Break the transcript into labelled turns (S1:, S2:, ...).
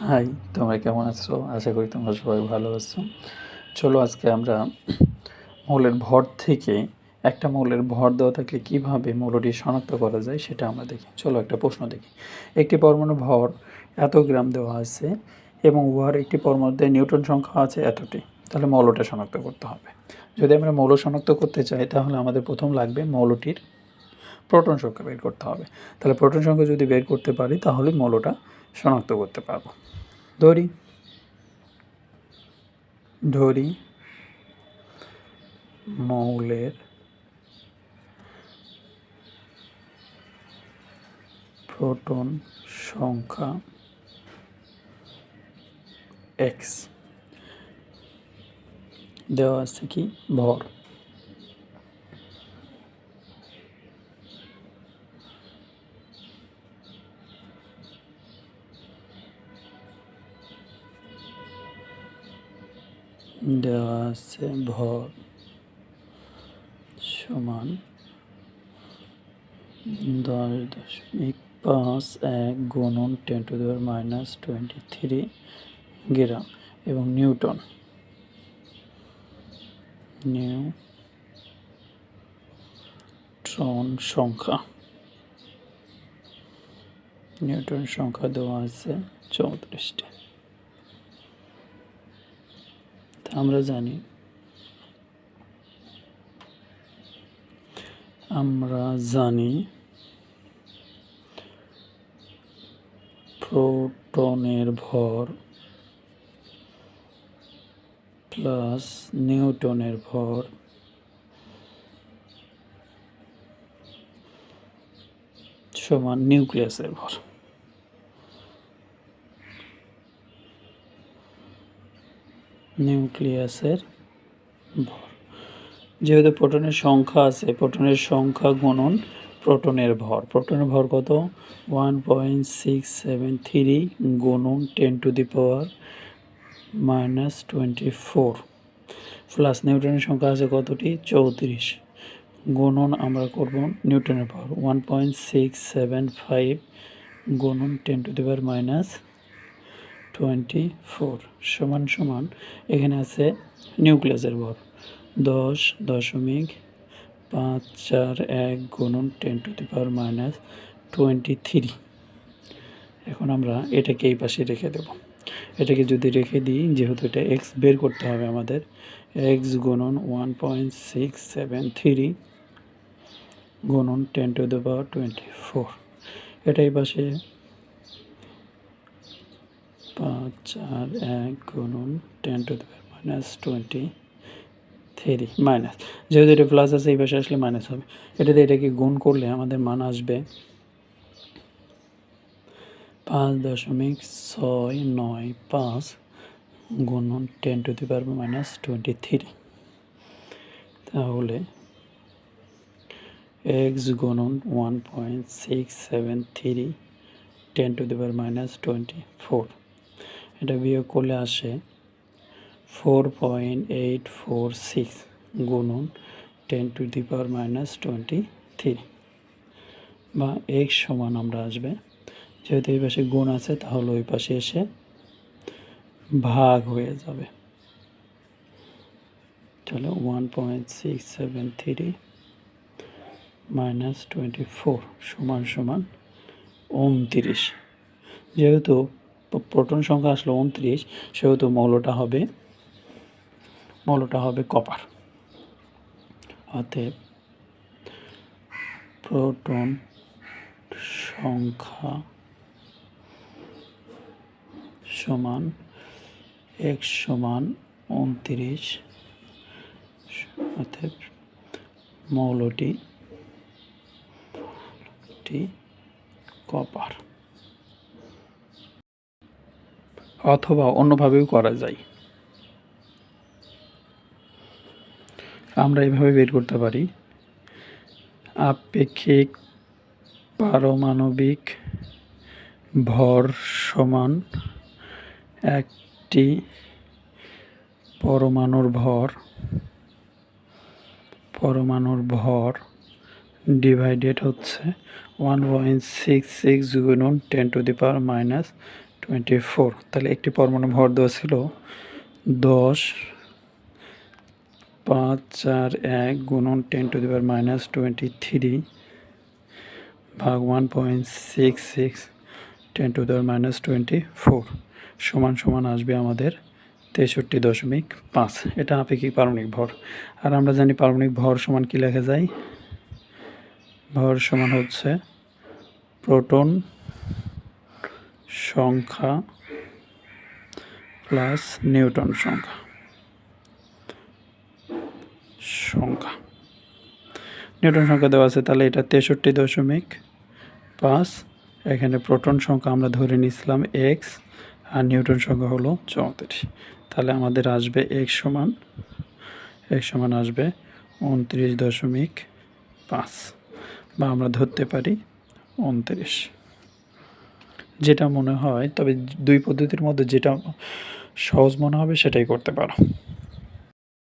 S1: High তোমরা কেমন আছো? আশা করি তোমরা সবাই ভালো আছো। চলো আজকে আমরা মৌলের ভর থেকে একটা মৌলের ভর দেওয়া থাকলে কীভাবে মৌলটি শনাক্ত করা যায় সেটা আমরা দেখি। চলো একটা প্রশ্ন দেখি। একটি পরমাণু ভর এত গ্রাম দেওয়া আছে এবং উহার একটি পরমাণুতে নিউটন সংখ্যা আছে এতটি। তাহলে মৌলটা শনাক্ত করতে হবে। যদি আমরা মৌল শনাক্ত করতে চাই, তাহলে আমাদের প্রথম লাগবে মৌলটির প্রোটন সংখ্যা বের করতে হবে। তাহলে প্রোটন সংখ্যা যদি বের করতে পারি, তাহলে মৌলটা শনাক্ত করতে পারব। ধরি ধরি মৌলের প্রোটন সংখ্যা এক্স দেওয়া আছে কি? ভর। দেওয়া আছে ভর সমান দশ দশমিক পাঁচ এক গুণন ten to the power minus twenty three gram এবং নিউটন। নিউট্রন সংখ্যা। নিউটন সংখ্যা দেওয়া আছে চৌত্রিশটি। আমরা জানি। আমরা জানি প্রোটনের ভর প্লাস নিউটনের ভর সমান নিউক্লিয়াসের ভর। নিউক্লিয়াসের ভর। যেহেতু প্রোটনের সংখ্যা আছে, প্রোটনের সংখ্যা গুণন প্রোটনের ভর। প্রোটনের ভর কত? One point six seven three গুণন ten to the power minus twenty four plus নিউটনের সংখ্যা আছে কতটি? চৌত্রিশ। গুণন আমরা করব নিউটনের ভর। One point six seven five গুণন ten to the power minus twenty four সমান সমান এখানে আছে নিউক্লিয়াসের ভর। দশ দশমিক পাঁচ চার এক গুণন ten to the power minus twenty three. এখন আমরা এটাকে এই পাশে রেখে দেব। এটাকে যদি রেখে দিই, যেহেতু এটা এক্স বের করতে হবে আমাদের, এক্স গুণন one point six seven three গুণন ten to the power twenty four. এটা এই পাশে পাঁচ, চার, এক, গুণন, ten to the minus twenty three, minus. যেহেতু এটা প্লাস আছে, এই পাশে আসলে মাইনাস হবে। এটাতে এটাকে গুণ করলে আমাদের মান আসবে পাঁচ দশমিক ছয় নয় পাঁচ গুণন ten to the power minus twenty three. তাহলে এক্স গুণন one point six seven three ten to the power minus twenty four. এটা বিয়োগ করলে আসে four point eight four six গুণন ten to the power minus twenty three বা x সমান আমরা আসবে। যেহেতু এই পাশে গুণ আছে, তাহলে ওই পাশে এসে ভাগ হয়ে যাবে। তাহলে one point six seven three minus twenty four সমান সমান উনত্রিশ। যেহেতু প্রোটন সংখ্যা আসলো উনত্রিশ, সেহেতু মৌলটা হবে মৌলটা হবে কপার। অতএব প্রোটন সংখ্যা সমান এক সমান উনত্রিশ, অতএব মৌলটি কপার। অথবা অন্যভাবেও করা যায়। আমরা এভাবে বের করতে পারি। আপেক্ষিক পারমাণবিক ভর সমান একটি পরমাণুর ভর। পরমাণুর ভর ডিভাইডেড হচ্ছে ওয়ান পয়েন্ট সিক্স সিক্স গুণন ten to the power minus twenty four. তাহলে একটি পরমাণু ভর দেওয়া ছিল দশ পাঁচ চার এক গুণন ten to the minus twenty three ভাগ one point six six ten to the power minus twenty four সমান সমান আসবে আমাদের তেষট্টি দশমিক পাঁচ। এটা আপেক্ষিক পারমাণবিক ভর। আর আমরা জানি পারমাণবিক ভর সমান কী লেখা যায়? ভর সমান হচ্ছে প্রোটন সংখ্যা প্লাস নিউটন সংখ্যা। সংখ্যা। নিউটন সংখ্যা দেওয়া আছে, তাহলে এটা তেষট্টি দশমিক পাঁচ। এখানে প্রোটন সংখ্যা আমরা ধরে নিয়েছিলাম এক্স আর নিউটন সংখ্যা হলো চৌত্রিশ। তাহলে আমাদের আসবে এক্স সমান এক্স সমান আসবে উনত্রিশ দশমিক পাঁচ, বা আমরা ধরতে পারি উনত্রিশ। যেটা মনে হয় তবে দুই পদ্ধতির মধ্যে যেটা সহজ মনে হবে সেটাই করতে পারো।